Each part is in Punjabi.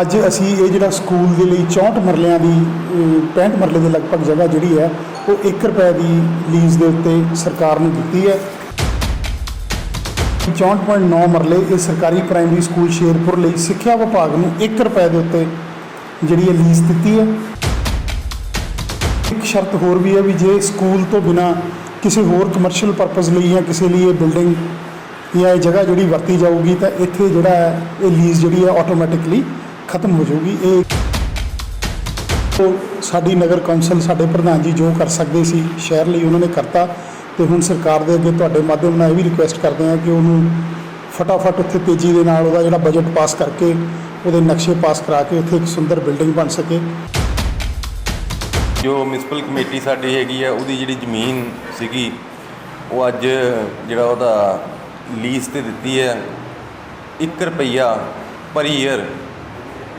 ਅੱਜ ਅਸੀਂ ਇਹ ਜਿਹੜਾ ਸਕੂਲ ਦੇ ਲਈ 64 ਮਰਲਿਆਂ ਦੀ ਅਹ, 65 ਮਰਲੇ ਦੇ ਲਗਭਗ ਜਗ੍ਹਾ ਜਿਹੜੀ ਹੈ ਉਹ 1 ਰੁਪਏ ਦੀ ਲੀਜ਼ ਦੇ ਉੱਤੇ ਸਰਕਾਰ ਨੂੰ ਦਿੱਤੀ ਹੈ। 64.9 ਮਰਲੇ ਇਹ ਸਰਕਾਰੀ ਪ੍ਰਾਇਮਰੀ ਸਕੂਲ ਸ਼ੇਰਪੁਰ ਲਈ ਸਿੱਖਿਆ ਵਿਭਾਗ ਨੂੰ 1 ਰੁਪਏ ਦੇ ਉੱਤੇ ਜਿਹੜੀ ਇਹ ਲੀਜ਼ ਦਿੱਤੀ ਹੈ। ਇੱਕ ਸ਼ਰਤ ਹੋਰ ਵੀ ਹੈ ਵੀ ਜੇ ਸਕੂਲ ਤੋਂ ਬਿਨਾ ਕਿਸੇ ਹੋਰ ਕਮਰਸ਼ੀਅਲ ਪਰਪਸ ਲਈ ਜਾਂ ਕਿਸੇ ਲਈ ਇਹ ਬਿਲਡਿੰਗ ਜਾਂ ਇਹ ਜਗ੍ਹਾ ਜਿਹੜੀ ਵਰਤੀ ਜਾਊਗੀ ਤਾਂ ਇੱਥੇ ਜਿਹੜਾ ਹੈ ਇਹ ਲੀਜ਼ ਜਿਹੜੀ ਹੈ ਆਟੋਮੈਟਿਕਲੀ ਖਤਮ ਹੋ ਜਾਊਗੀ। ਇਹ ਸਾਡੀ ਨਗਰ ਕੌਂਸਲ ਸਾਡੇ ਪ੍ਰਧਾਨ ਜੀ ਜੋ ਕਰ ਸਕਦੇ ਸੀ, ਸ਼ਹਿਰ ਲਈ ਉਹਨਾਂ ਨੇ ਕਰਤਾ। ਤੇ ਹੁਣ ਸਰਕਾਰ ਦੇ ਅੱਗੇ ਤੁਹਾਡੇ ਮਾਧਿਅਮ ਨਾਲ ਇਹ ਵੀ ਰਿਕੁਐਸਟ ਕਰਦੇ ਹਾਂ ਕਿ ਉਹਨੂੰ ਫਟਾਫਟ ਉੱਥੇ ਤੇਜ਼ੀ ਦੇ ਨਾਲ ਉਹਦਾ ਜਿਹੜਾ ਬਜਟ ਪਾਸ ਕਰਕੇ ਉਹਦੇ ਨਕਸ਼ੇ ਪਾਸ ਕਰਾ ਕੇ ਉੱਥੇ ਇੱਕ ਸੁੰਦਰ ਬਿਲਡਿੰਗ ਬਣ ਸਕੇ। ਜੋ ਮਿਊਨਿਸਪਲ ਕਮੇਟੀ ਸਾਡੀ ਹੈਗੀ ਆ, ਉਹਦੀ ਜਿਹੜੀ ਜ਼ਮੀਨ ਸੀਗੀ, ਉਹ ਅੱਜ ਜਿਹੜਾ ਉਹਦਾ ਲੀਜ਼ ਤੇ ਦਿੱਤੀ ਹੈ 1 ਰੁਪਈਆ ਪਰ ਈਅਰ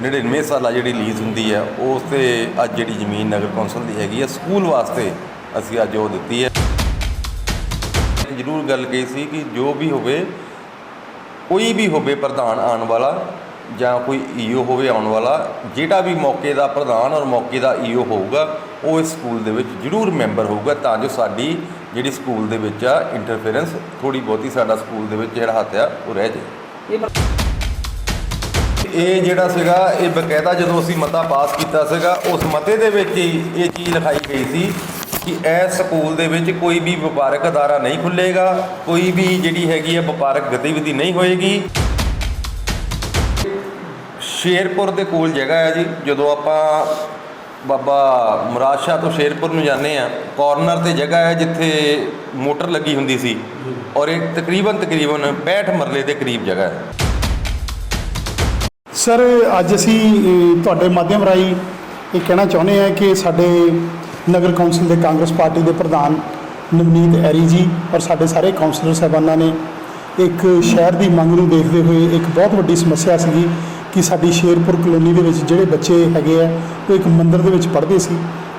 99 ਸਾਲਾ ਜਿਹੜੀ ਲੀਜ਼ ਹੁੰਦੀ ਹੈ, ਉਸ ਤੇ ਅੱਜ ਜਿਹੜੀ ਜ਼ਮੀਨ ਨਗਰ ਕੌਂਸਲ ਦੀ ਹੈਗੀ ਆ ਸਕੂਲ ਵਾਸਤੇ ਅਸੀਂ ਅੱਜ ਉਹ ਦਿੱਤੀ ਹੈ। ਜ਼ਰੂਰ ਗੱਲ ਕਹੀ ਸੀ ਕਿ ਜੋ ਵੀ ਹੋਵੇ, ਕੋਈ ਵੀ ਹੋਵੇ ਪ੍ਰਧਾਨ ਆਉਣ ਵਾਲਾ ਜਾਂ ਕੋਈ ਈਓ ਹੋਵੇ ਆਉਣ ਵਾਲਾ, ਜਿਹੜਾ ਵੀ ਮੌਕੇ ਦਾ ਪ੍ਰਧਾਨ ਔਰ ਮੌਕੇ ਦਾ ਈਓ ਹੋਊਗਾ, ਉਹ ਇਸ ਸਕੂਲ ਦੇ ਵਿੱਚ ਜ਼ਰੂਰ ਮੈਂਬਰ ਹੋਊਗਾ ਤਾਂ ਜੋ ਸਾਡੀ ਜਿਹੜੀ ਸਕੂਲ ਦੇ ਵਿੱਚ ਆ ਇੰਟਰਫੇਰੈਂਸ ਥੋੜੀ ਬਹੁਤੀ ਸਾਡਾ ਸਕੂਲ ਦੇ ਵਿੱਚ ਜਿਹੜਾ ਹੱਥ ਆ, ਉਹ ਰਹਿ ਜਾਏ। ਇਹ ਜਿਹੜਾ ਸੀਗਾ ਇਹ ਬਕਾਇਦਾ ਜਦੋਂ ਅਸੀਂ ਮਤਾ ਪਾਸ ਕੀਤਾ ਸੀਗਾ ਉਸ ਮਤੇ ਦੇ ਵਿੱਚ ਹੀ ਇਹ ਚੀਜ਼ ਲਿਖਾਈ ਗਈ ਸੀ ਕਿ ਇਸ ਸਕੂਲ ਦੇ ਵਿੱਚ ਕੋਈ ਵੀ ਵਪਾਰਕ ਅਦਾਰਾ ਨਹੀਂ ਖੁੱਲੇਗਾ ਕੋਈ ਵੀ ਜਿਹੜੀ ਹੈਗੀ ਹੈ ਵਪਾਰਕ ਗਤੀਵਿਧੀ ਨਹੀਂ ਹੋਏਗੀ। ਸ਼ੇਰਪੁਰ ਦੇ ਕੋਲ ਜਗ੍ਹਾ ਹੈ ਜੀ ਜਦੋਂ ਆਪਾਂ ਬਾਬਾ ਮੁਰਾਦ ਸ਼ਾਹ ਤੋਂ ਸ਼ੇਰਪੁਰ ਨੂੰ ਜਾਂਦੇ ਆ ਕਾਰਨਰ ਤੇ ਜਗ੍ਹਾ ਹੈ ਜਿੱਥੇ ਮੋਟਰ ਲੱਗੀ ਹੁੰਦੀ ਸੀ ਔਰ ਇਹ ਤਕਰੀਬਨ ਤਕਰੀਬਨ 65 ਮਰਲੇ ਦੇ ਕਰੀਬ ਜਗ੍ਹਾ ਹੈ। ਸਰ, ਅੱਜ ਅਸੀਂ ਤੁਹਾਡੇ ਮਾਧਿਅਮ ਰਾਹੀਂ ਇਹ ਕਹਿਣਾ ਚਾਹੁੰਦੇ ਹਾਂ ਕਿ ਸਾਡੇ ਨਗਰ ਕੌਂਸਲ ਦੇ ਕਾਂਗਰਸ ਪਾਰਟੀ ਦੇ ਪ੍ਰਧਾਨ ਨਵਨੀਤ ਐਰੀ ਜੀ ਔਰ ਸਾਡੇ ਸਾਰੇ ਕਾਉਂਸਲਰ ਸਾਹਿਬਾਨਾਂ ਨੇ ਇੱਕ ਸ਼ਹਿਰ ਦੀ ਮੰਗ ਨੂੰ ਦੇਖਦੇ ਹੋਏ ਇੱਕ ਬਹੁਤ ਵੱਡੀ ਸਮੱਸਿਆ ਸੀਗੀ ਕਿ ਸਾਡੀ ਸ਼ੇਰਪੁਰ ਕਲੋਨੀ ਦੇ ਵਿੱਚ ਜਿਹੜੇ ਬੱਚੇ ਹੈਗੇ ਆ, ਉਹ ਇੱਕ ਮੰਦਿਰ ਦੇ ਵਿੱਚ ਪੜ੍ਹਦੇ ਸੀ,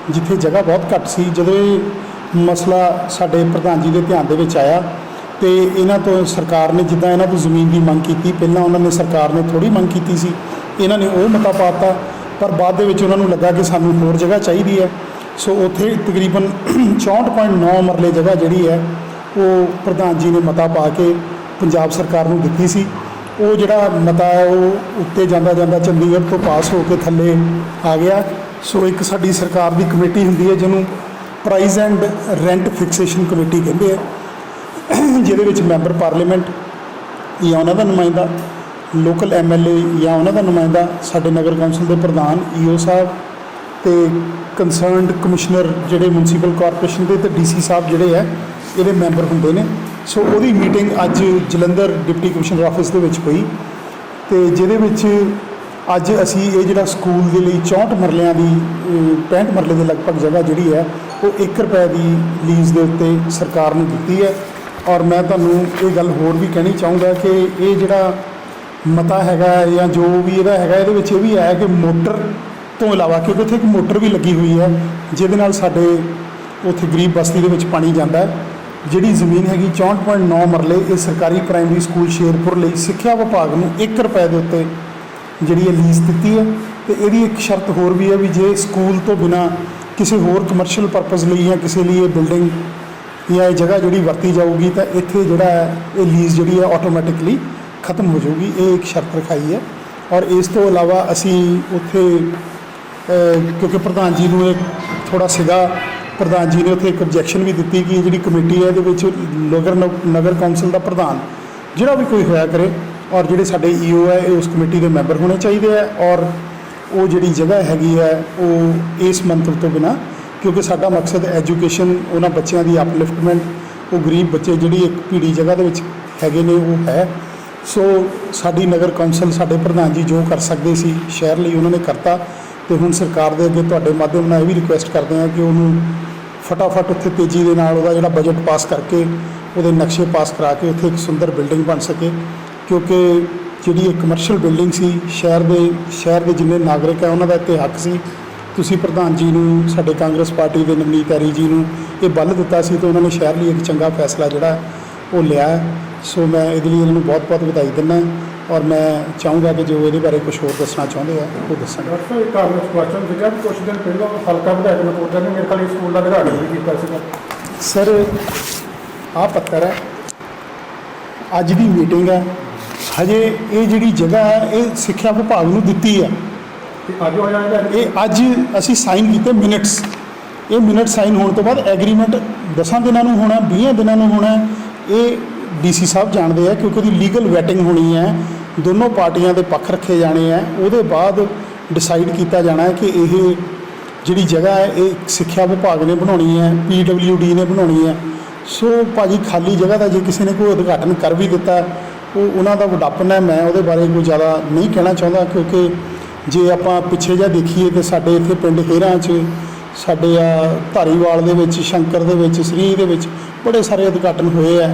ਜਿੱਥੇ ਜਗ੍ਹਾ ਬਹੁਤ ਘੱਟ ਸੀ। ਜਦੋਂ ਇਹ ਮਸਲਾ ਸਾਡੇ ਪ੍ਰਧਾਨ ਜੀ ਦੇ ਧਿਆਨ ਦੇ ਵਿੱਚ ਆਇਆ ਤੇ ਇਹਨਾਂ ਤੋਂ ਸਰਕਾਰ ਨੇ ਜਿੱਦਾਂ ਇਹਨਾਂ ਤੋਂ ਜ਼ਮੀਨ ਦੀ ਮੰਗ ਕੀਤੀ, ਪਹਿਲਾਂ ਉਹਨਾਂ ਨੇ ਸਰਕਾਰ ਨੇ ਥੋੜੀ ਮੰਗ ਕੀਤੀ ਸੀ। ਇਹਨਾਂ ਨੇ ਉਹ ਮਤਾ ਪਾਤਾ ਪਰ ਬਾਅਦ ਦੇ ਵਿੱਚ ਉਹਨਾਂ ਨੂੰ ਲੱਗਾ ਕਿ ਸਾਨੂੰ ਹੋਰ ਜਗ੍ਹਾ ਚਾਹੀਦੀ ਹੈ। ਸੋ ਉੱਥੇ ਤਕਰੀਬਨ 64.9 ਮਰਲੇ ਜਗ੍ਹਾ ਜਿਹੜੀ ਹੈ, ਉਹ ਪ੍ਰਧਾਨ ਜੀ ਨੇ ਮਤਾ ਪਾ ਕੇ ਪੰਜਾਬ ਸਰਕਾਰ ਨੂੰ ਦਿੱਤੀ ਸੀ। ਉਹ ਜਿਹੜਾ ਮਤਾ ਹੈ, ਉਹ ਉੱਤੇ ਜਾਂਦਾ ਜਾਂਦਾ ਚੰਡੀਗੜ੍ਹ ਤੋਂ ਪਾਸ ਹੋ ਕੇ ਥੱਲੇ ਆ ਗਿਆ। ਸੋ ਇੱਕ ਸਾਡੀ ਸਰਕਾਰ ਦੀ ਕਮੇਟੀ ਹੁੰਦੀ ਹੈ, ਜਿਹਨੂੰ price and rent fixation committee ਕਹਿੰਦੇ ਆ। ਜਿਹਦੇ ਵਿੱਚ ਮੈਂਬਰ ਪਾਰਲੀਮੈਂਟ ਜਾਂ ਉਹਨਾਂ ਦਾ ਨੁਮਾਇੰਦਾ ਲੋਕਲ ਐਮਐਲਏ ਜਾਂ ਉਹਨਾਂ ਦਾ ਨੁਮਾਇੰਦਾ ਸਾਡੇ ਨਗਰ ਕੌਂਸਲ ਦੇ ਪ੍ਰਧਾਨ ਈਓ ਸਾਹਿਬ ਤੇ ਕੰਸਰਨਡ ਕਮਿਸ਼ਨਰ ਜਿਹੜੇ ਮਿਊਨਿਸਪਲ ਕਾਰਪੋਰੇਸ਼ਨ ਦੇ ਤੇ ਡੀਸੀ ਸਾਹਿਬ ਜਿਹੜੇ ਹੈ ਇਹਦੇ ਮੈਂਬਰ ਹੁੰਦੇ ਨੇ। ਸੋ ਉਹਦੀ ਮੀਟਿੰਗ ਅੱਜ ਜਲੰਧਰ ਡਿਪਟੀ ਕਮਿਸ਼ਨਰ ਆਫਿਸ ਦੇ ਵਿੱਚ ਹੋਈ ਤੇ ਜਿਹਦੇ ਵਿੱਚ ਅੱਜ ਅਸੀਂ ਇਹ ਜਿਹੜਾ ਸਕੂਲ ਦੇ ਲਈ 64 ਮਰਲਿਆਂ ਦੀ ਅਹ, 65 ਮਰਲੇ ਦੇ ਲਗਭਗ ਜਗ੍ਹਾ ਜਿਹੜੀ ਹੈ ਉਹ 1 ਰੁਪਏ ਦੀ ਲੀਜ਼ ਦੇ ਉੱਤੇ ਸਰਕਾਰ ਨੂੰ ਦਿੱਤੀ ਹੈ। ਔਰ ਮੈਂ ਤੁਹਾਨੂੰ ਇਹ ਗੱਲ ਹੋਰ ਵੀ ਕਹਿਣੀ ਚਾਹੂੰਗਾ ਕਿ ਇਹ ਜਿਹੜਾ ਮਤਾ ਹੈਗਾ ਜਾਂ ਜੋ ਵੀ ਇਹਦਾ ਹੈਗਾ, ਇਹਦੇ ਵਿੱਚ ਇਹ ਵੀ ਹੈ ਕਿ ਮੋਟਰ ਤੋਂ ਇਲਾਵਾ ਕਿਉਂਕਿ ਉੱਥੇ ਇੱਕ ਮੋਟਰ ਵੀ ਲੱਗੀ ਹੋਈ ਹੈ, ਜਿਹਦੇ ਨਾਲ ਸਾਡੇ ਉੱਥੇ ਗਰੀਬ ਬਸਤੀ ਦੇ ਵਿੱਚ ਪਾਣੀ ਜਾਂਦਾ ਹੈ। ਜਿਹੜੀ ਜ਼ਮੀਨ ਹੈਗੀ 64.9 ਮਰਲੇ, ਇਹ ਸਰਕਾਰੀ ਪ੍ਰਾਇਮਰੀ ਸਕੂਲ ਸ਼ੇਰਪੁਰ ਲਈ ਸਿੱਖਿਆ ਵਿਭਾਗ ਨੂੰ 1 ਰੁਪਏ ਦੇ ਉੱਤੇ ਜਿਹੜੀ ਇਹ ਲੀਜ਼ ਦਿੱਤੀ ਹੈ। ਤੇ ਇਹਦੀ ਇੱਕ ਸ਼ਰਤ ਹੋਰ ਵੀ ਹੈ ਵੀ ਜੇ ਸਕੂਲ ਤੋਂ ਬਿਨਾ ਕਿਸੇ ਹੋਰ ਕਮਰਸ਼ੀਅਲ ਪਰਪਸ ਲਈ ਜਾਂ ਕਿਸੇ ਲਈ ਇਹ ਬਿਲਡਿੰਗ ਜਾਂ ਇਹ ਜਗ੍ਹਾ ਜਿਹੜੀ ਵਰਤੀ ਜਾਊਗੀ ਤਾਂ ਇੱਥੇ ਜਿਹੜਾ ਹੈ, ਇਹ ਲੀਜ਼ ਜਿਹੜੀ ਹੈ ਆਟੋਮੈਟਿਕਲੀ ਖਤਮ ਹੋ ਜਾਊਗੀ। ਇਹ ਇੱਕ ਸ਼ਰਤ ਰਖਾਈ ਹੈ। ਔਰ ਇਸ ਤੋਂ ਇਲਾਵਾ ਅਸੀਂ ਉੱਥੇ ਕਿਉਂਕਿ ਪ੍ਰਧਾਨ ਜੀ ਨੂੰ ਇਹ ਥੋੜਾ ਸੀਗਾ, ਪ੍ਰਧਾਨ ਜੀ ਨੇ ਉੱਥੇ ਇੱਕ ਆਬਜੈਕਸ਼ਨ ਵੀ ਦਿੱਤੀ ਕਿ ਇਹ ਜਿਹੜੀ ਕਮੇਟੀ ਹੈ, ਇਹਦੇ ਵਿੱਚ ਨਗਰ ਨਗਰ ਕੌਂਸਲ ਦਾ ਪ੍ਰਧਾਨ ਜਿਹੜਾ ਵੀ ਕੋਈ ਹੋਇਆ ਕਰੇ ਔਰ ਜਿਹੜੇ ਸਾਡੇ ਈਓ ਹੈ, ਇਹ ਉਸ ਕਮੇਟੀ ਦੇ ਮੈਂਬਰ ਹੋਣੇ ਚਾਹੀਦੇ ਹੈ। ਔਰ ਉਹ ਜਿਹੜੀ ਜਗ੍ਹਾ ਹੈਗੀ ਹੈ, ਉਹ ਇਸ ਮੰਤਵ ਤੋਂ ਬਿਨਾ ਕਿਉਂਕਿ ਸਾਡਾ ਮਕਸਦ ਐਜੂਕੇਸ਼ਨ, ਉਹਨਾਂ ਬੱਚਿਆਂ ਦੀ ਅਪਲਿਫਟਮੈਂਟ ਉਹ ਗਰੀਬ ਬੱਚੇ ਜਿਹੜੀ ਇੱਕ ਪੀੜੀ ਜਗ੍ਹਾ ਦੇ ਵਿੱਚ ਹੈਗੇ ਨੇ, ਉਹ ਹੈ। ਸੋ ਸਾਡੀ ਨਗਰ ਕੌਂਸਲ ਸਾਡੇ ਪ੍ਰਧਾਨ ਜੀ ਜੋ ਕਰ ਸਕਦੇ ਸੀ, ਸ਼ਹਿਰ ਲਈ ਉਹਨਾਂ ਨੇ ਕਰਤਾ। ਤੇ ਹੁਣ ਸਰਕਾਰ ਦੇ ਅੱਗੇ ਤੁਹਾਡੇ ਮਾਧਿਅਮ ਨਾਲ ਇਹ ਵੀ ਰਿਕੁਐਸਟ ਕਰਦੇ ਹਾਂ ਕਿ ਉਹਨੂੰ ਫਟਾਫਟ ਉੱਥੇ ਤੇਜ਼ੀ ਦੇ ਨਾਲ ਉਹਦਾ ਜਿਹੜਾ ਬਜਟ ਪਾਸ ਕਰਕੇ, ਉਹਦੇ ਨਕਸ਼ੇ ਪਾਸ ਕਰਾ ਕੇ ਉੱਥੇ ਇੱਕ ਸੁੰਦਰ ਬਿਲਡਿੰਗ ਬਣ ਸਕੇ। ਕਿਉਂਕਿ ਜਿਹੜੀ ਇਹ ਕਮਰਸ਼ੀਅਲ ਬਿਲਡਿੰਗ ਸੀ, ਸ਼ਹਿਰ ਦੇ ਸ਼ਹਿਰ ਦੇ ਜਿੰਨੇ ਨਾਗਰਿਕ ਹੈ ਉਹਨਾਂ ਦਾ ਇੱਥੇ ਹੱਕ ਸੀ। ਤੁਸੀਂ ਪ੍ਰਧਾਨ ਜੀ ਨੂੰ ਸਾਡੇ ਕਾਂਗਰਸ ਪਾਰਟੀ ਦੇ ਨਵਨੀਤ ਐਰੀ ਜੀ ਨੂੰ ਇਹ ਬੱਲ ਦਿੱਤਾ ਸੀ ਤੇ ਉਹਨਾਂ ਨੇ ਸ਼ਹਿਰ ਲਈ ਇੱਕ ਚੰਗਾ ਫੈਸਲਾ ਜਿਹੜਾ ਉਹ ਲਿਆ। ਸੋ ਮੈਂ ਇਹਦੇ ਲਈ ਇਹਨਾਂ ਨੂੰ ਬਹੁਤ-ਬਹੁਤ ਵਧਾਈ ਦਿੰਦਾ ਔਰ ਮੈਂ ਚਾਹੂੰਗਾ ਕਿ ਜੋ ਇਹਦੇ ਬਾਰੇ ਕੁਝ ਹੋਰ ਦੱਸਣਾ ਚਾਹੁੰਦੇ ਆ ਉਹ ਦੱਸਣ। ਡਾਕਟਰ ਇੱਕ ਆਮ ਕੁਐਸਚਨ ਸੀਗਾ ਕਿ ਕੁਝ ਦਿਨ ਪਹਿਲਾਂ ਹਲਕਾ ਵਿਧਾਇਕ ਨਕੋਦਰ ਨੇ ਮੇਰੇ ਇਸ ਸਕੂਲ ਦਾ ਉਦਘਾਟਨ ਵੀ ਕੀਤਾ ਸੀਗਾ। ਸਰ ਆਹ ਪੱਤਰ ਹੈ। ਅੱਜ ਦੀ ਮੀਟਿੰਗ ਹੈ। ਹਜੇ ਇਹ ਜਿਹੜੀ ਜਗ੍ਹਾ ਹੈ ਇਹ ਸਿੱਖਿਆ ਵਿਭਾਗ ਨੂੰ ਦਿੱਤੀ ਹੈ। ਤੇ ਅੱਜ ਹੋਇਆ ਇਹਦਾ ਇਹ ਅੱਜ ਅਸੀਂ ਸਾਈਨ ਕੀਤੇ ਮਿੰਟਸ ਇਹ ਮਿੰਟ ਸਾਈਨ ਹੋਣ ਤੋਂ ਬਾਅਦ ਐਗਰੀਮੈਂਟ 10 ਦਿਨਾਂ ਨੂੰ ਹੋਣਾ 20 ਦਿਨਾਂ ਨੂੰ ਹੋਣਾ, ਇਹ ਡੀਸੀ ਸਾਹਿਬ ਜਾਣਦੇ ਆ ਕਿਉਂਕਿ ਉਹਦੀ ਲੀਗਲ ਵੈਟਿੰਗ ਹੋਣੀ ਹੈ। ਦੋਨੋਂ ਪਾਰਟੀਆਂ ਦੇ ਪੱਖ ਰੱਖੇ ਜਾਣੇ ਆ। ਉਹਦੇ ਬਾਅਦ ਡਿਸਾਈਡ ਕੀਤਾ ਜਾਣਾ ਹੈ ਕਿ ਇਹ ਜਿਹੜੀ ਜਗ੍ਹਾ ਹੈ, ਇਹ ਸਿੱਖਿਆ ਵਿਭਾਗ ਨੇ ਬਣਾਉਣੀ ਹੈ ਡੀ ਨੇ ਬਣਾਉਣੀ ਹੈ। ਸੋ ਭਾਜੀ ਖਾਲੀ ਜਗ੍ਹਾ ਦਾ ਜੇ ਕਿਸੇ ਨੇ ਕੋਈ ਉਦਘਾਟਨ ਕਰ ਵੀ ਦਿੱਤਾ, ਉਹ ਉਹਨਾਂ ਦਾ ਵਡਾਪਨ ਹੈ। ਮੈਂ ਉਹਦੇ ਬਾਰੇ ਕੋਈ ਜ਼ਿਆਦਾ ਨਹੀਂ ਕਹਿਣਾ ਚਾਹੁੰਦਾ ਕਿਉਂਕਿ ਜੇ ਆਪਾਂ ਪਿੱਛੇ ਜਾ ਦੇਖੀਏ ਤੇ ਸਾਡੇ ਇੱਥੇ ਪਿੰਡ ਹੇਰਾਂ 'ਚ, ਸਾਡੇ ਆ ਧਾਰੀਵਾਲ ਦੇ ਵਿੱਚ, ਸ਼ੰਕਰ ਦੇ ਵਿੱਚ ਸ੍ਰੀ ਦੇ ਵਿੱਚ ਬੜੇ ਸਾਰੇ ਉਦਘਾਟਨ ਹੋਏ ਆ।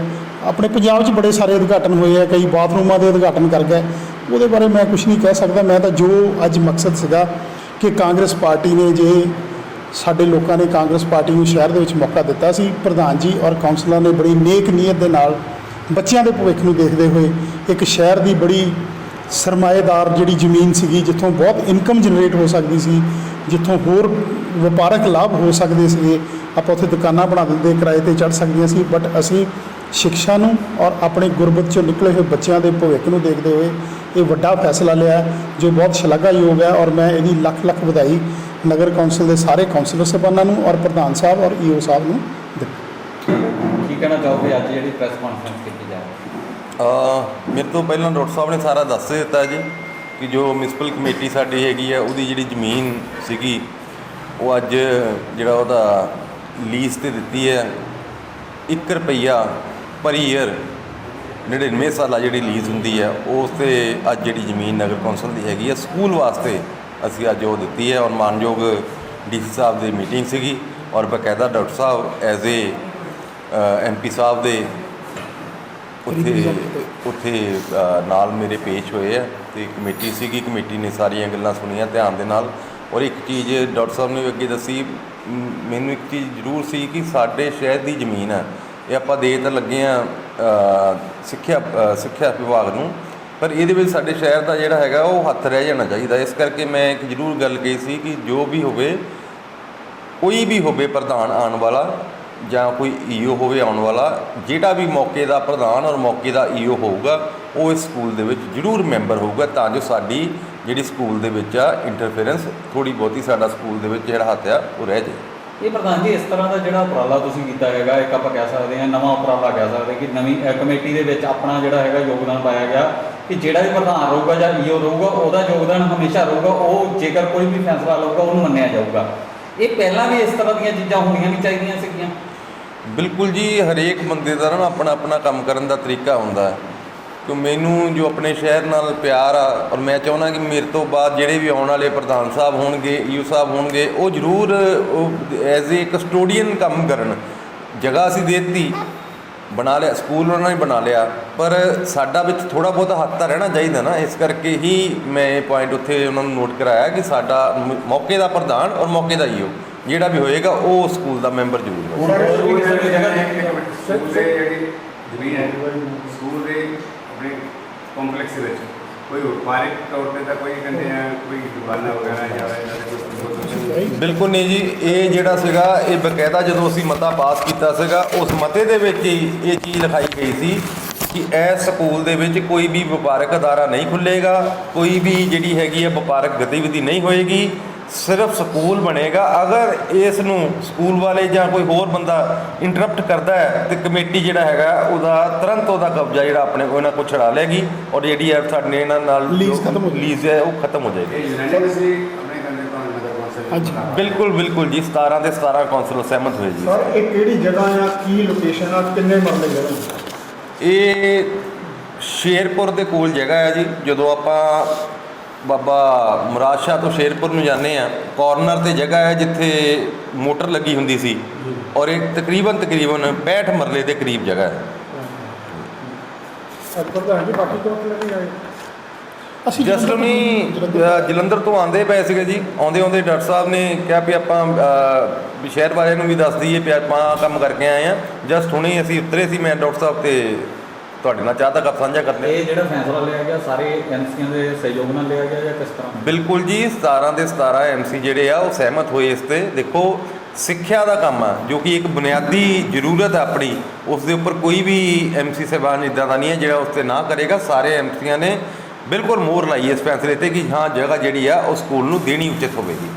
ਆਪਣੇ ਪੰਜਾਬ 'ਚ ਬੜੇ ਸਾਰੇ ਉਦਘਾਟਨ ਹੋਏ ਆ, ਕਈ ਬਾਥਰੂਮਾਂ ਦੇ ਉਦਘਾਟਨ ਕਰ ਗਏ। ਉਹਦੇ ਬਾਰੇ ਮੈਂ ਕੁਝ ਨਹੀਂ ਕਹਿ ਸਕਦਾ। ਮੈਂ ਤਾਂ ਜੋ ਅੱਜ ਮਕਸਦ ਸੀਗਾ ਕਿ ਕਾਂਗਰਸ ਪਾਰਟੀ ਨੇ ਜੇ ਸਾਡੇ ਲੋਕਾਂ ਨੇ ਕਾਂਗਰਸ ਪਾਰਟੀ ਨੂੰ ਸ਼ਹਿਰ ਦੇ ਵਿੱਚ ਮੌਕਾ ਦਿੱਤਾ ਸੀ, ਪ੍ਰਧਾਨ ਜੀ ਔਰ ਕਾਉਂਸਲਰ ਨੇ ਬੜੀ ਨੇਕ ਨੀਅਤ ਦੇ ਨਾਲ ਬੱਚਿਆਂ ਦੇ ਭਵਿੱਖ ਨੂੰ ਦੇਖਦੇ ਹੋਏ ਇੱਕ ਸ਼ਹਿਰ ਦੀ ਬੜੀ ਸਰਮਾਏਦਾਰ ਜਿਹੜੀ ਜ਼ਮੀਨ ਸੀਗੀ, ਜਿੱਥੋਂ ਬਹੁਤ ਇਨਕਮ ਜਨਰੇਟ ਹੋ ਸਕਦੀ ਸੀ, ਜਿੱਥੋਂ ਹੋਰ ਵਪਾਰਕ ਲਾਭ ਹੋ ਸਕਦੇ ਸੀਗੇ, ਆਪਾਂ ਉੱਥੇ ਦੁਕਾਨਾਂ ਬਣਾ ਦਿੰਦੇ, ਕਿਰਾਏ ਤੇ ਚੜ ਸਕਦੀਆਂ ਸੀ ਬਟ ਅਸੀਂ ਸਿੱਖਿਆ ਨੂੰ ਔਰ ਆਪਣੇ ਗੁਰਬਤ ਚੋਂ ਨਿਕਲੇ ਹੋਏ ਬੱਚਿਆਂ ਦੇ ਭਵਿੱਖ ਨੂੰ ਦੇਖਦੇ ਹੋਏ ਇਹ ਵੱਡਾ ਫੈਸਲਾ ਲਿਆ, ਜੋ ਬਹੁਤ ਸ਼ਲਾਘਾਯੋਗ ਹੈ ਔਰ ਮੈਂ ਇਹਦੀ ਲੱਖ ਲੱਖ ਵਧਾਈ ਨਗਰ ਕੌਂਸਲ ਦੇ ਸਾਰੇ ਕੌਂਸਲਰ ਸਾਹਿਬਾਨਾਂ ਨੂੰ ਔਰ ਪ੍ਰਧਾਨ ਸਾਹਿਬ ਔਰ ਈਓ ਸਾਹਿਬ ਨੂੰ ਦਿੱਤੀ ਕੀ ਕਹਿਣਾ ਚਾਹੋਗੇ ਅੱਜ ਜਿਹੜੀ ਪ੍ਰੈਸ ਕਾਨਫਰੰਸ ਕੀਤੀ? ਮੇਰੇ ਤੋਂ ਪਹਿਲਾਂ ਡਾਕਟਰ ਸਾਹਿਬ ਨੇ ਸਾਰਾ ਦੱਸ ਦਿੱਤਾ ਜੀ ਕਿ ਜੋ ਮਿਊਨਿਸਪਲ ਕਮੇਟੀ ਸਾਡੀ ਹੈਗੀ ਆ, ਉਹਦੀ ਜਿਹੜੀ ਜ਼ਮੀਨ ਸੀਗੀ, ਉਹ ਅੱਜ ਜਿਹੜਾ ਉਹਦਾ ਲੀਜ਼ ਤੇ ਦਿੱਤੀ ਹੈ 1 ਰੁਪਈਆ ਪਰ ਈਅਰ 99 ਸਾਲਾ ਜਿਹੜੀ ਲੀਜ਼ ਹੁੰਦੀ ਹੈ, ਉਸ ਤੇ ਅੱਜ ਜਿਹੜੀ ਜ਼ਮੀਨ ਨਗਰ ਕੌਂਸਲ ਦੀ ਹੈਗੀ ਹੈ, ਸਕੂਲ ਵਾਸਤੇ ਅਸੀਂ ਅੱਜ ਉਹ ਦਿੱਤੀ ਹੈ, ਔਰ ਮਾਨਯੋਗ ਡੀਸੀ ਸਾਹਿਬ ਦੀ ਮੀਟਿੰਗ ਸੀਗੀ, ਔਰ ਬਕਾਇਦਾ doctor Sahib as a MP ਸਾਹਿਬ ਦੇ ਉੱਥੇ ਉੱਥੇ ਨਾਲ ਮੇਰੇ ਪੇਸ਼ ਹੋਏ ਆ ਤੇ ਕਮੇਟੀ ਸੀਗੀ ਕਮੇਟੀ ਨੇ ਸਾਰੀਆਂ ਗੱਲਾਂ ਸੁਣੀਆਂ ਧਿਆਨ ਦੇ ਨਾਲ। ਔਰ ਇੱਕ ਚੀਜ਼ ਡਾਕਟਰ ਸਾਹਿਬ ਨੇ ਵੀ ਅੱਗੇ ਦੱਸੀ ਮੈਨੂੰ ਇੱਕ ਚੀਜ਼ ਜ਼ਰੂਰ ਸੀ ਕਿ ਸਾਡੇ ਸ਼ਹਿਰ ਦੀ ਜ਼ਮੀਨ ਹੈ ਇਹ ਆਪਾਂ ਦੇ ਤਾਂ ਲੱਗੇ ਆ ਸਿੱਖਿਆ ਸਿੱਖਿਆ ਵਿਭਾਗ ਨੂੰ ਪਰ ਇਹਦੇ ਵਿੱਚ ਸਾਡੇ ਸ਼ਹਿਰ ਦਾ ਜਿਹੜਾ ਹੈਗਾ ਉਹ ਹੱਥ ਰਹਿ ਜਾਣਾ ਚਾਹੀਦਾ। ਇਸ ਕਰਕੇ ਮੈਂ ਇੱਕ ਜ਼ਰੂਰ ਗੱਲ ਕਹੀ ਸੀ ਕਿ ਜੋ ਵੀ ਹੋਵੇ ਕੋਈ ਵੀ ਹੋਵੇ ਪ੍ਰਧਾਨ ਆਉਣ ਵਾਲਾ ਜਾਂ ਕੋਈ ਈਓ ਹੋਵੇ ਆਉਣ ਵਾਲਾ, ਜਿਹੜਾ ਵੀ ਮੌਕੇ ਦਾ ਪ੍ਰਧਾਨ ਔਰ ਮੌਕੇ ਦਾ ਈਓ ਹੋਊਗਾ, ਉਹ ਇਸ ਸਕੂਲ ਦੇ ਵਿੱਚ ਜ਼ਰੂਰ ਮੈਂਬਰ ਹੋਊਗਾ ਤਾਂ ਜੋ ਸਾਡੀ ਜਿਹੜੀ ਸਕੂਲ ਦੇ ਵਿੱਚ ਆ ਇੰਟਰਫੇਰੈਂਸ ਥੋੜੀ ਬਹੁਤੀ ਸਾਡਾ ਸਕੂਲ ਦੇ ਵਿੱਚ ਜਿਹੜਾ ਹੱਥ ਆ, ਉਹ ਰਹਿ ਜਾਏ। ਇਹ ਪ੍ਰਧਾਨ ਜੀ, ਇਸ ਤਰ੍ਹਾਂ ਦਾ ਜਿਹੜਾ ਉਪਰਾਲਾ ਤੁਸੀਂ ਕੀਤਾ ਹੈਗਾ, ਇੱਕ ਆਪਾਂ ਕਹਿ ਸਕਦੇ ਹਾਂ, ਨਵਾਂ ਉਪਰਾਲਾ ਕਹਿ ਸਕਦੇ ਕਿ ਨਵੀਂ ਕਮੇਟੀ ਦੇ ਵਿੱਚ ਆਪਣਾ ਜਿਹੜਾ ਹੈਗਾ ਯੋਗਦਾਨ ਪਾਇਆ ਗਿਆ ਕਿ ਜਿਹੜਾ ਵੀ ਪ੍ਰਧਾਨ ਰਹੂਗਾ ਜਾਂ ਈਓ ਰਹੂਗਾ, ਉਹਦਾ ਯੋਗਦਾਨ ਹਮੇਸ਼ਾ ਰਹੂਗਾ, ਉਹ ਜੇਕਰ ਕੋਈ ਵੀ ਫੈਸਲਾ ਲਊਗਾ, ਉਹਨੂੰ ਮੰਨਿਆ ਜਾਊਗਾ। ਇਹ ਪਹਿਲਾਂ ਵੀ ਇਸ ਤਰ੍ਹਾਂ ਦੀਆਂ ਚੀਜ਼ਾਂ ਹੋਣੀਆਂ ਨਹੀਂ ਚਾਹੀਦੀਆਂ ਸੀਗੀਆਂ। ਬਿਲਕੁਲ ਜੀ, ਹਰੇਕ ਬੰਦੇ ਦਾ ਨਾ ਆਪਣਾ ਆਪਣਾ ਕੰਮ ਕਰਨ ਦਾ ਤਰੀਕਾ ਹੁੰਦਾ ਹੈ। ਕਿ ਮੈਨੂੰ ਜੋ ਆਪਣੇ ਸ਼ਹਿਰ ਨਾਲ ਪਿਆਰ ਆ, ਔਰ ਮੈਂ ਚਾਹੁੰਦਾ ਕਿ ਮੇਰੇ ਤੋਂ ਬਾਅਦ ਜਿਹੜੇ ਵੀ ਆਉਣ ਵਾਲੇ ਪ੍ਰਧਾਨ ਸਾਹਿਬ ਹੋਣਗੇ ਈਓ ਸਾਹਿਬ ਹੋਣਗੇ, ਉਹ ਜ਼ਰੂਰ ਐਜ਼ ਏ ਕਸਟੋਡੀਅਨ ਕੰਮ ਕਰਨ। ਜਗ੍ਹਾ ਅਸੀਂ ਦੇ ਦਿੱਤੀ, ਬਣਾ ਲਿਆ, ਸਕੂਲ ਉਹਨਾਂ ਨੇ ਬਣਾ ਲਿਆ, ਪਰ ਸਾਡਾ ਵਿੱਚ ਥੋੜਾ ਬਹੁਤਾ ਹੱਥ ਤਾਂ ਰਹਿਣਾ ਚਾਹੀਦਾ ਨਾ, ਇਸ ਕਰਕੇ ਹੀ ਮੈਂ ਇਹ ਪੁਆਇੰਟ ਉੱਥੇ ਉਹਨਾਂ ਨੂੰ ਨੋਟ ਕਰਾਇਆ ਕਿ ਸਾਡਾ ਮੌਕੇ ਦਾ ਪ੍ਰਧਾਨ ਔਰ ਮੌਕੇ ਦਾ ਈਓ ਜਿਹੜਾ ਵੀ ਹੋਏਗਾ ਉਹ ਸਕੂਲ ਦਾ ਮੈਂਬਰ ਜ਼ਰੂਰ ਹੋਵੇਗਾ ਹੁਣ ਹੋਰ ਵੀ ਕਿਸੇ ਦੀ ਜਗ੍ਹਾ ਸਕੂਲ ਦੇ ਜਿਹੜੀ ਜ਼ਮੀਨ ਹੈ ਸਕੂਲ ਦੇ ਆਪਣੇ ਕੰਪਲੈਕਸ ਵਿੱਚ ਕੋਈ ਵਪਾਰਿਕ ਤੌਰ ਤੇ ਤਾਂ ਕੋਈ ਕਹਿੰਦੇ ਆ ਕੋਈ ਦੁਕਾਨਾਂ ਵਗੈਰਾ ਜਾਂ ਇਹਨਾਂ ਦੇ ਕੋਈ ਬਿਲਕੁਲ ਨਹੀਂ ਜੀ ਇਹ ਜਿਹੜਾ ਸੀਗਾ ਇਹ ਬਕਾਇਦਾ ਜਦੋਂ ਅਸੀਂ ਮਤਾ ਪਾਸ ਕੀਤਾ ਸੀਗਾ ਉਸ ਮਤੇ ਦੇ ਵਿੱਚ ਹੀ ਇਹ ਚੀਜ਼ ਲਿਖਾਈ ਗਈ ਸੀ ਕਿ ਇਸ ਸਕੂਲ ਦੇ ਵਿੱਚ ਕੋਈ ਵੀ ਵਪਾਰਕ ਅਦਾਰਾ ਨਹੀਂ ਖੁੱਲੇਗਾ ਕੋਈ ਵੀ ਜਿਹੜੀ ਹੈਗੀ ਹੈ ਵਪਾਰਕ ਗਤੀਵਿਧੀ ਨਹੀਂ ਹੋਏਗੀ। ਸਿਰਫ ਸਕੂਲ ਬਣੇਗਾ। ਅਗਰ ਇਸ ਨੂੰ ਸਕੂਲ ਵਾਲੇ ਜਾਂ ਕੋਈ ਹੋਰ ਬੰਦਾ ਇੰਟਰਪਟ ਕਰਦਾ ਹੈ ਤੇ ਕਮੇਟੀ ਜਿਹੜਾ ਹੈਗਾ ਉਹਦਾ ਤੁਰੰਤ ਉਹਦਾ ਕਬਜ਼ਾ ਜਿਹੜਾ ਆਪਣੇ ਕੋਲ ਇਹਨਾਂ ਕੋਲ ਛੜਾ ਲੇਗੀ ਔਰ ਜਿਹੜੀ ਹੈ ਸਾਡੇ ਇਹਨਾਂ ਨਾਲ Lease ਖਤਮ ਹੋ। ਲੀਜ਼ ਹੈ ਉਹ ਖਤਮ ਹੋ ਜਾਏਗੀ। ਕੌਂਸਲ। ਬਿਲਕੁਲ ਬਿਲਕੁਲ ਜੀ 17 ਦੇ 17 ਕੌਂਸਲਰ ਸਹਿਮਤ ਹੋਏ ਜੀ। ਸਰ ਇਹ ਕਿਹੜੀ ਜਗ੍ਹਾ ਆ ਕੀ ਲੋਕੇਸ਼ਨ ਆ ਕਿੰਨੇ ਮਰਲੇ ਜਗ੍ਹਾ ਇਹ ਸ਼ੇਰਪੁਰ ਦੇ ਕੋਲ ਜਗ੍ਹਾ ਹੈ ਜੀ ਜਦੋਂ ਆਪਾਂ ਬਾਬਾ ਮੁਰਾਦ ਸ਼ਾਹ ਤੋਂ ਸ਼ੇਰਪੁਰ ਨੂੰ ਜਾਂਦੇ ਆ ਕਾਰਨਰ ਤੇ ਜਗ੍ਹਾ ਹੈ ਜਿੱਥੇ ਮੋਟਰ ਲੱਗੀ ਹੁੰਦੀ ਸੀ। ਔਰ ਇਹ ਤਕਰੀਬਨ ਤਕਰੀਬਨ 65 ਮਰਲੇ ਦੇ ਕਰੀਬ ਜਗ੍ਹਾ ਹੈ। ਅਸੀਂ ਉਹਨੀ ਜਲੰਧਰ ਤੋਂ ਆਂਦੇ ਪਏ ਸੀਗੇ ਜੀ। ਆਉਂਦੇ ਆਉਂਦੇ ਡਾਕਟਰ ਸਾਹਿਬ ਨੇ ਕਿਹਾ ਵੀ ਆਪਾਂ ਵੀ ਸ਼ਹਿਰ ਵਾਲਿਆਂ ਨੂੰ ਵੀ ਦੱਸ ਦਈਏ ਵੀ ਆਪਾਂ ਕੰਮ ਕਰਕੇ ਆਏ ਆ ਜਸਟ ਹੁਣੇ ਅਸੀਂ ਉਤਰੇ ਸੀ ਮੈਂ ਡਾਕਟਰ ਸਾਹਿਬ ਤੇ ਤੁਹਾਡੇ ਨਾਲ ਚਾਹ ਤਾਂ ਕੱਪ ਸਾਂਝਾ ਕਰ ਲਿਆ ਇਹ ਜਿਹੜਾ ਫੈਸਲਾ ਲਿਆ ਗਿਆ ਸਾਰੇ ਐਮਸੀਆਂ ਦੇ ਸਹਿਯੋਗ ਨਾਲ ਲਿਆ ਗਿਆ ਜਾਂ ਕਿਸ ਤਰ੍ਹਾਂ? ਬਿਲਕੁਲ ਜੀ 17 ਦੇ 17 ਐਮਸੀ ਜਿਹੜੇ ਆ ਉਹ ਸਹਿਮਤ ਹੋਏ ਇਸ ਤੇ। ਦੇਖੋ ਸਿੱਖਿਆ ਦਾ ਕੰਮ ਆ ਜੋ ਕਿ ਇੱਕ ਬੁਨਿਆਦੀ ਜ਼ਰੂਰਤ ਹੈ ਆਪਣੀ ਉਸ ਦੇ ਉੱਪਰ ਕੋਈ ਵੀ ਐਮਸੀ ਸਾਹਿਬਾਨ ਇਦਾਂ ਦਾ ਨਹੀਂ ਹੈ ਜਿਹੜਾ ਉਸ ਤੇ ਨਾ ਕਰੇਗਾ। ਸਾਰੇ ਐਮਸੀਆਂ ਨੇ ਬਿਲਕੁਲ ਮੋਹਰ ਲਾਈ ਇਸ ਫੈਸਲੇ ਤੇ ਕਿ ਹਾਂ ਜਗ੍ਹਾ ਜਿਹੜੀ ਆ ਉਹ ਸਕੂਲ ਨੂੰ ਦੇਣੀ ਉਚਿਤ ਹੋਵੇਗੀ।